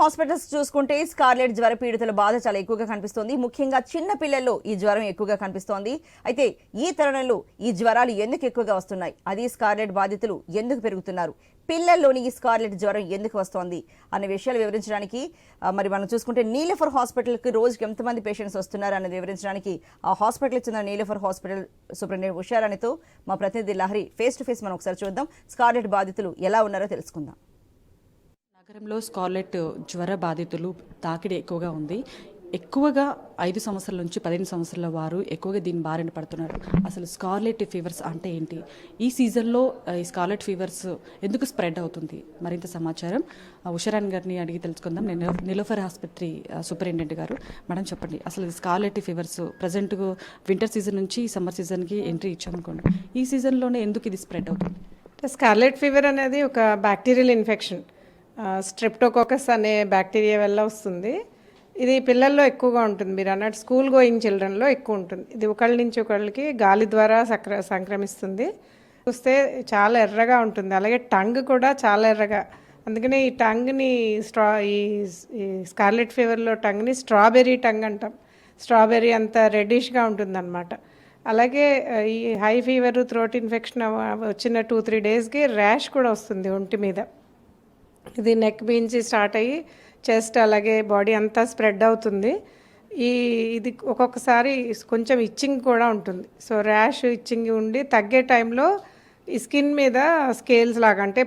Hospitals చూసుకుంటే scarlet జ్వర పీడితుల బాధ చాలా ఎక్కువగా కనిపిస్తోంది. ముఖ్యంగా చిన్న పిల్లల్లో ఈ జ్వరం ఎక్కువగా కనిపిస్తోంది. అయితే ఈ తరుణంలో ఈ జ్వరాలు ఎందుకు ఎక్కువగా వస్తున్నాయి? అది స్కార్లెట్ బాధితులు ఎందుకు పెరుగుతున్నారు? పిల్లల్లోని ఈ స్కార్లెట్ జ్వరం ఎందుకు వస్తోంది? అనే విషయాలు వివరించడానికి మరి మనం చూసుకుంటే నీలఫర్ హాస్పిటల్కి రోజుకి ఎంతమంది పేషెంట్స్ వస్తున్నారు అనేది వివరించడానికి ఆ హాస్పిటల్ చెందిన నీలఫర్ హాస్పిటల్ సూపరింటెండెంట్ ఉషారాణితో మా ప్రతినిధి లహరి ఫేస్ టు ఫేస్ మనం ఒకసారి చూద్దాం. స్కార్లెట్ బాధితులు ఎలా ఉన్నారో తెలుసుకుందాం. నగరంలో స్కార్లెట్ జ్వర బాధితులు తాకిడి ఎక్కువగా ఉంది. ఎక్కువగా ఐదు సంవత్సరాల నుంచి పదిహేను సంవత్సరాల వారు ఎక్కువగా దీని బారిన పడుతున్నారు. అసలు స్కార్లెట్ ఫీవర్స్ అంటే ఏంటి? ఈ సీజన్లో ఈ స్కార్లెట్ ఫీవర్స్ ఎందుకు స్ప్రెడ్ అవుతుంది? మరింత సమాచారం ఆ, ఉషారాణి గారిని అడిగి తెలుసుకుందాం. నేను నిలోఫర్ ఆసుపత్రి సూపరింటెండెంట్ గారు. మేడం చెప్పండి. అసలు scarlet fevers present winter season నుంచి సమ్మర్ సీజన్కి ఎంట్రీ ఇచ్చామనుకోండి. ఈ సీజన్లోనే ఎందుకు ఇది స్ప్రెడ్ అవుతుంది? స్కార్లెట్ ఫీవర్ అనేది ఒక బ్యాక్టీరియల్ ఇన్ఫెక్షన్. స్ట్రెప్టోకోకస్ అనే బ్యాక్టీరియా వల్ల వస్తుంది. ఇది పిల్లల్లో ఎక్కువగా ఉంటుంది. మీరు అన్నట్టు స్కూల్ గోయింగ్ చిల్డ్రన్లో ఎక్కువ ఉంటుంది. ఇది ఒకళ్ళ నుంచి ఒకళ్ళకి గాలి ద్వారా సక్ర సంక్రమిస్తుంది. చూస్తే చాలా ఎర్రగా ఉంటుంది. అలాగే టంగ్ కూడా చాలా ఎర్రగా. అందుకనే ఈ టంగ్ని స్ట్రా ఈ ఈ స్కార్లెట్ ఫీవర్లో టంగ్ని స్ట్రాబెర్రీ టంగ్ అంటాం. స్ట్రాబెర్రీ అంత రెడ్డిష్గా ఉంటుందన్నమాట. అలాగే ఈ హై ఫీవర్ థ్రోట్ ఇన్ఫెక్షన్ వచ్చిన టూ త్రీ డేస్కి ర్యాష్ కూడా వస్తుంది ఒంటి మీద. ఇది నెక్ బీంచి స్టార్ట్ అయ్యి చెస్ట్ అలాగే బాడీ అంతా స్ప్రెడ్ అవుతుంది. ఈ ఇది ఒక్కొక్కసారి కొంచెం ఇచ్చింగ్ కూడా ఉంటుంది. సో ర్యాష్ ఇచ్చింగ్ ఉండి తగ్గే టైంలో ఈ స్కిన్ మీద స్కేల్స్ లాగా అంటే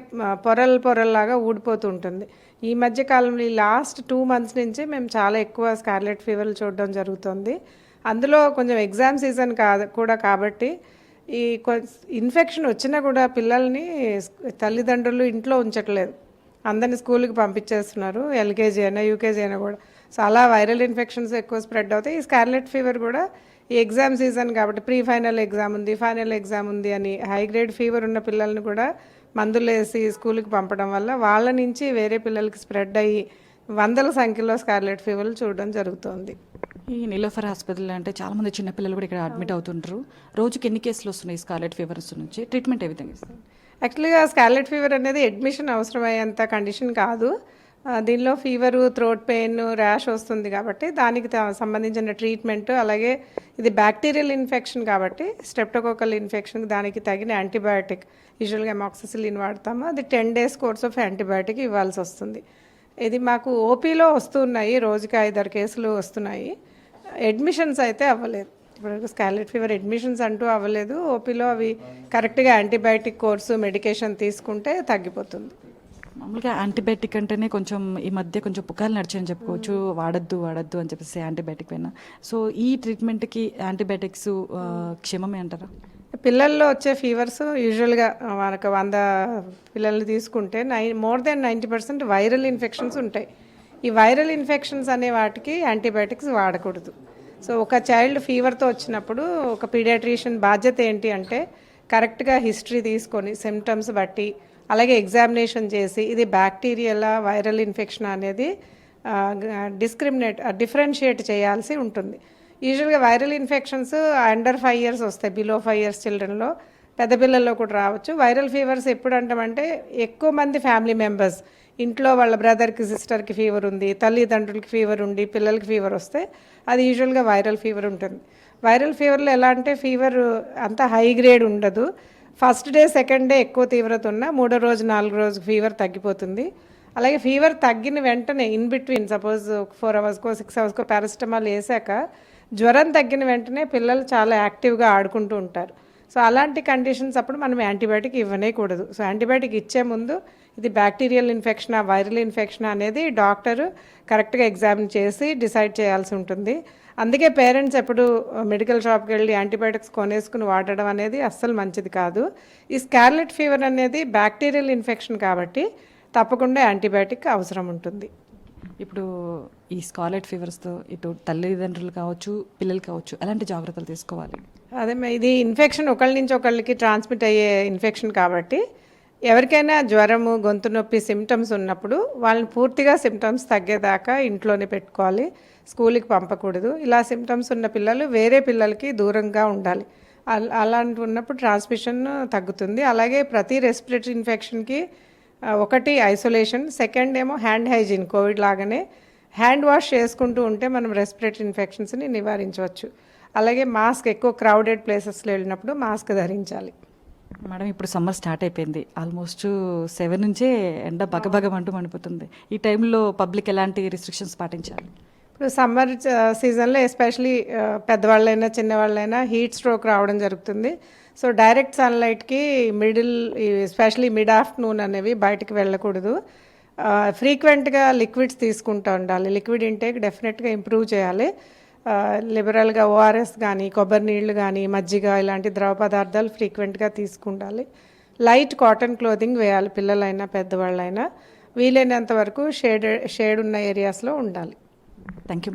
పొరలు పొరల్లాగా ఊడిపోతూ ఉంటుంది ఈ మధ్య కాలంలో ఈ లాస్ట్ టూ మంత్స్ నుంచి మేము చాలా ఎక్కువ స్కార్లెట్ ఫీవర్లు చూడడం జరుగుతుంది. అందులో కొంచెం ఎగ్జామ్ సీజన్ కాదు కూడా కాబట్టి ఈ ఇన్ఫెక్షన్ వచ్చినా కూడా పిల్లల్ని తల్లిదండ్రులు ఇంట్లో ఉంచట్లేదు. అందరిని స్కూల్కి పంపించేస్తున్నారు ఎల్కేజీ అయినా యూకేజీ అయినా కూడా. సో అలా వైరల్ ఇన్ఫెక్షన్స్ ఎక్కువ స్ప్రెడ్ అవుతాయి. ఈ స్కార్లెట్ ఫీవర్ కూడా ఈ ఎగ్జామ్ సీజన్ కాబట్టి ప్రీ ఫైనల్ ఎగ్జామ్ ఉంది ఫైనల్ ఎగ్జామ్ ఉంది అని హై గ్రేడ్ ఫీవర్ ఉన్న పిల్లల్ని కూడా మందులు వేసి స్కూల్కి పంపడం వల్ల వాళ్ళ నుంచి వేరే పిల్లలకి స్ప్రెడ్ అయ్యి వందల సంఖ్యలో స్కార్లెట్ ఫీవర్లు చూడడం జరుగుతోంది. ఈ నీలోఫర్ హాస్పిటల్ అంటే చాలా మంది చిన్నపిల్లలు కూడా ఇక్కడ అడ్మిట్ అవుతుంటారు రోజుకి ఎన్ని కేసులు వస్తున్నాయి స్కార్లెట్ ఫీవర్స్ నుంచి? ట్రీట్మెంట్ ఏ విధంగా ఇస్తారు? యాక్చువల్గా స్కార్లెట్ ఫీవర్ అనేది అడ్మిషన్ అవసరమయ్యేంత కండిషన్ కాదు. దీనిలో ఫీవరు థ్రోట్ పెయిన్ ర్యాష్ వస్తుంది కాబట్టి దానికి త- సంబంధించిన ట్రీట్మెంట్ అలాగే ఇది బ్యాక్టీరియల్ ఇన్ఫెక్షన్ కాబట్టి స్టెప్టోకోకల్ ఇన్ఫెక్షన్ దానికి తగిన యాంటీబయాటిక్ యూజువల్గా ఎమాక్సిసిలిన్ వాడతాము. అది ten days course of antibiotic ఇవ్వాల్సి వస్తుంది. ఇది మాకు ఓపీలో వస్తున్నాయి రోజుకి ఐదారు కేసులు వస్తున్నాయి. అడ్మిషన్స్ అయితే అవ్వలేదు. ఇప్పుడు స్కాలెట్ ఫీవర్ అడ్మిషన్స్ అంటూ అవ్వలేదు. ఓపీలో అవి కరెక్ట్గా యాంటీబయాటిక్ కోర్సు మెడికేషన్ తీసుకుంటే తగ్గిపోతుంది. మామూలుగా యాంటీబయాటిక్ అంటేనే కొంచెం ఈ మధ్య కొంచెం పుకాలు నడిచాయని చెప్పుకోవచ్చు. వాడద్దు వాడద్దు అని చెప్పేసి యాంటీబయాటిక్ పైన. సో ఈ ట్రీట్మెంట్కి యాంటీబయాటిక్స్ క్షేమమే అంటారా? పిల్లల్లో వచ్చే ఫీవర్స్ యూజువల్గా మనకు వంద పిల్లల్ని తీసుకుంటే నై more than ninety percent viral infections ఉంటాయి. ఈ వైరల్ ఇన్ఫెక్షన్స్ అనే వాటికి యాంటీబయాటిక్స్ వాడకూడదు. సో ఒక చైల్డ్ ఫీవర్తో వచ్చినప్పుడు ఒక పీడియాట్రిషియన్ బాధ్యత ఏంటి అంటే కరెక్ట్గా హిస్టరీ తీసుకొని సిమ్టమ్స్ బట్టి అలాగే ఎగ్జామినేషన్ చేసి ఇది బ్యాక్టీరియలా వైరల్ ఇన్ఫెక్షన్ అనేది డిస్క్రిమినేట్ డిఫరెన్షియేట్ చేయాల్సి ఉంటుంది. యూజువల్గా viral infections under five years వస్తాయి. బిలో ఫైవ్ ఇయర్స్ చిల్డ్రన్లో పెద్ద పిల్లల్లో కూడా రావచ్చు. వైరల్ ఫీవర్స్ ఎప్పుడు అంటామంటే ఎక్కువ మంది ఫ్యామిలీ మెంబర్స్ ఇంట్లో వాళ్ళ బ్రదర్కి సిస్టర్కి ఫీవర్ ఉంది తల్లిదండ్రులకి ఫీవర్ ఉండి పిల్లలకి ఫీవర్ వస్తే అది యూజువల్గా వైరల్ ఫీవర్ ఉంటుంది. వైరల్ ఫీవర్లో ఎలా అంటే ఫీవర్ అంత హై గ్రేడ్ ఉండదు. ఫస్ట్ డే సెకండ్ డే ఎక్కువ తీవ్రత ఉన్నా మూడో రోజు నాలుగో రోజు ఫీవర్ తగ్గిపోతుంది. అలాగే ఫీవర్ తగ్గిన వెంటనే ఇన్ బిట్వీన్ సపోజ్ ఫోర్ అవర్స్కో సిక్స్ అవర్స్కో పారాసిటమాల్ వేసాక జ్వరం తగ్గిన వెంటనే పిల్లలు చాలా యాక్టివ్గా ఆడుకుంటూ ఉంటారు. సో అలాంటి కండిషన్స్ అప్పుడు మనం యాంటీబయాటిక్ ఇవ్వనేకూడదు. సో యాంటీబయాటిక్ ఇచ్చే ముందు ఇది బ్యాక్టీరియల్ ఇన్ఫెక్షన్ వైరల్ ఇన్ఫెక్షన్ అనేది డాక్టర్ కరెక్ట్గా ఎగ్జామిన్ చేసి డిసైడ్ చేయాల్సి ఉంటుంది. అందుకే పేరెంట్స్ ఎప్పుడు మెడికల్ షాప్కి వెళ్ళి యాంటీబయాటిక్స్ కొనేసుకుని వాడడం అనేది అస్సలు మంచిది కాదు. ఈ స్కార్లెట్ ఫీవర్ అనేది బ్యాక్టీరియల్ ఇన్ఫెక్షన్ కాబట్టి తప్పకుండా యాంటీబయాటిక్ అవసరం ఉంటుంది. ఇప్పుడు ఈ స్కాలెట్ ఫీవర్స్తో ఇటు తల్లిదండ్రులు కావచ్చు పిల్లలు కావచ్చు ఎలాంటి జాగ్రత్తలు తీసుకోవాలి? అదే ఇది ఇన్ఫెక్షన్ ఒకళ్ళ నుంచి ఒకళ్ళకి ట్రాన్స్మిట్ అయ్యే ఇన్ఫెక్షన్ కాబట్టి ఎవరికైనా జ్వరము గొంతు నొప్పి సిమ్టమ్స్ ఉన్నప్పుడు వాళ్ళని పూర్తిగా సిమ్టమ్స్ తగ్గేదాకా ఇంట్లోనే పెట్టుకోవాలి. స్కూల్కి పంపకూడదు. ఇలా సిమ్టమ్స్ ఉన్న పిల్లలు వేరే పిల్లలకి దూరంగా ఉండాలి. అలాంటి ఉన్నప్పుడు ట్రాన్స్మిషన్ తగ్గుతుంది. అలాగే ప్రతి రెస్పిరేటరీ ఇన్ఫెక్షన్కి ఒకటి ఐసోలేషన్ సెకండ్ ఏమో హ్యాండ్ హైజీన్ కోవిడ్ లాగానే హ్యాండ్ వాష్ చేసుకుంటూ ఉంటే మనం రెస్పిరేటరీ ఇన్ఫెక్షన్స్ని నివారించవచ్చు. అలాగే మాస్క్ ఎక్కువ క్రౌడెడ్ ప్లేసెస్లో వెళ్ళినప్పుడు మాస్క్ ధరించాలి. మేడం ఇప్పుడు సమ్మర్ స్టార్ట్ అయిపోయింది. ఆల్మోస్ట్ సెవెన్ నుంచే ఎండ బగబగమంటూ మండిపోతుంది. ఈ టైంలో పబ్లిక్ ఎలాంటి రిస్ట్రిక్షన్స్ పాటించాలి? ఇప్పుడు సమ్మర్ సీజన్లో ఎస్పెషలీ పెద్దవాళ్ళైనా చిన్నవాళ్ళైనా హీట్ స్ట్రోక్ రావడం జరుగుతుంది. సో డైరెక్ట్ సన్లైట్కి మిడిల్ ఎస్పెషలీ మిడ్ ఆఫ్టర్నూన్ అనేవి బయటికి వెళ్ళకూడదు. ఫ్రీక్వెంట్గా లిక్విడ్స్ తీసుకుంటూ ఉండాలి. లిక్విడ్ ఇంటేక్ డెఫినెట్గా ఇంప్రూవ్ చేయాలి. లిబరల్గా ఓఆర్ఎస్ కానీ కొబ్బరి నీళ్ళు కానీ మజ్జిగ ఇలాంటి ద్రవ పదార్థాలు ఫ్రీక్వెంట్గా తీసుకుండాలి. లైట్ కాటన్ క్లోదింగ్ వేయాలి పిల్లలైనా పెద్దవాళ్ళైనా. వీలైనంత వరకు షేడ్ షేడ్ ఉన్న ఏరియాస్లో ఉండాలి. Thank you